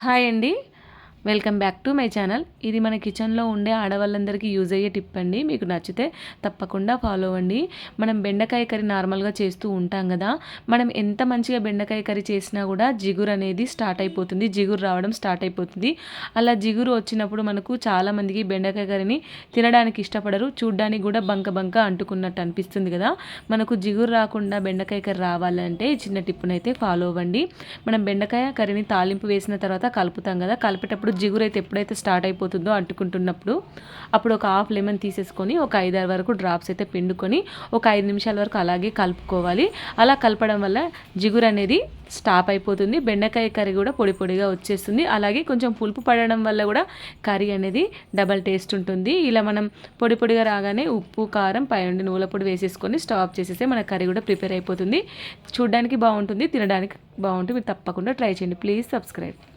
Hi అండి. Welcome back to my channel. ఇది మన కిచెన్లో ఉండే ఆడవాళ్ళందరికీ యూజ్ అయ్యే టిప్ అండి. మీకు నచ్చితే తప్పకుండా ఫాలో అవ్వండి. మనం బెండకాయ కర్రీ నార్మల్గా చేస్తూ ఉంటాం కదా. మనం ఎంత మంచిగా బెండకాయ కర్రీ చేసినా కూడా జిగురు అనేది స్టార్ట్ అయిపోతుంది. జిగురు రావడం స్టార్ట్ అయిపోతుంది. అలా జిగురు వచ్చినప్పుడు మనకు చాలామందికి బెండకాయ కర్రీని తినడానికి ఇష్టపడరు. చూడ్డానికి కూడా బంక బంక అంటుకున్నట్టు అనిపిస్తుంది కదా. మనకు జిగురు రాకుండా బెండకాయ కర్రీ రావాలంటే చిన్న టిప్పునైతే ఫాలో అవ్వండి. మనం బెండకాయ కర్రీని తాలింపు వేసిన తర్వాత కలుపుతాం కదా. కలిపేటప్పుడు జిగురు అయితే ఎప్పుడైతే స్టార్ట్ అయిపోతుందో అంటుకుంటున్నప్పుడు అప్పుడు ఒక హాఫ్ లెమన్ తీసేసుకొని ఒక ఐదారు వరకు డ్రాప్స్ అయితే పిండుకొని ఒక ఐదు నిమిషాల వరకు అలాగే కలుపుకోవాలి. అలా కలపడం వల్ల జిగురు అనేది స్టాప్ అయిపోతుంది. బెండకాయ కర్రీ కూడా పొడి పొడిగా వచ్చేస్తుంది. అలాగే కొంచెం పులుపు పడడం వల్ల కూడా కర్రీ అనేది డబల్ టేస్ట్ ఉంటుంది. ఇలా మనం పొడి పొడిగా రాగానే ఉప్పు కారం పైనుండి నూల పొడి వేసేసుకొని స్టాప్ చేసేస్తే మన కర్రీ కూడా ప్రిపేర్ అయిపోతుంది. చూడడానికి బాగుంటుంది తినడానికి బాగుంటుంది. మీరు తప్పకుండా ట్రై చేయండి. Please subscribe.